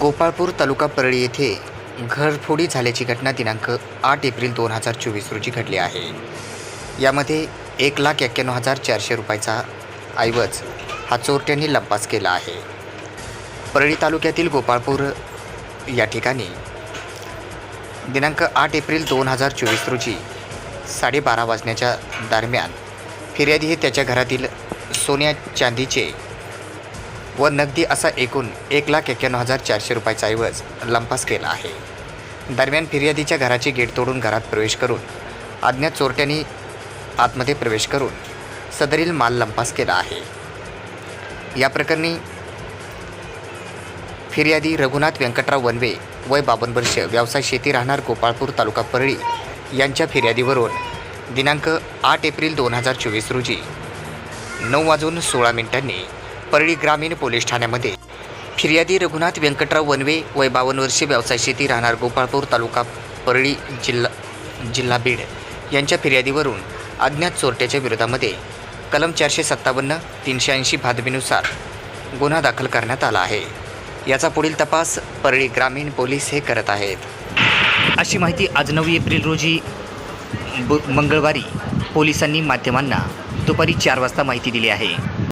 गोपाळपूर तालुका परळी येथे घरफोडी झाल्याची घटना दिनांक आठ एप्रिल दोन हजार चोवीस रोजी घडली आहे. यामध्ये एक लाख एक्क्याण्णव हजार चारशे रुपयाचा ऐवज हा चोरट्यांनी लंपास केला आहे. परळी तालुक्यातील गोपाळपूर या ठिकाणी दिनांक आठ एप्रिल दोन हजार चोवीस रोजी साडेबारा वाजण्याच्या दरम्यान फिर्यादी हे त्याच्या घरातील सोन्या चांदीचे व नगदी असा एकूण एक लाख एक्क्याण्णव हजार चारशे रुपयाचा ऐवज लंपास केला आहे. दरम्यान फिर्यादीच्या घराचे गेट तोडून घरात प्रवेश करून अज्ञात चोरट्यांनी आतमध्ये प्रवेश करून सदरील माल लंपास केला आहे. या प्रकरणी फिर्यादी रघुनाथ व्यंकटराव वनवे वय बावन्न वर्ष व्यवसाय शेती राहणार गोपाळपूर तालुका परळी यांच्या फिर्यादीवरून दिनांक आठ एप्रिल दोन हजार चोवीस रोजी नऊ वाजून सोळा मिनिटांनी परळी ग्रामीण पोलीस ठाण्यामध्ये. फिर्यादी रघुनाथ व्यंकटराव वनवे वय बावन्न वर्षे व्यवसाय शेती राहणार गोपाळपूर तालुका परळी जिल्हा जिल्हा बीड यांच्या फिर्यादीवरून अज्ञात चोरट्याच्या विरोधामध्ये कलम चारशे सत्तावन्न तीनशे ऐंशी भादबीनुसार गुन्हा दाखल करण्यात आला आहे. याचा पुढील तपास परळी ग्रामीण पोलीस हे करत आहेत. अशी माहिती आज नऊ एप्रिल रोजी ब मंगळवारी पोलिसांनी माध्यमांना दुपारी चार वाजता माहिती दिली आहे.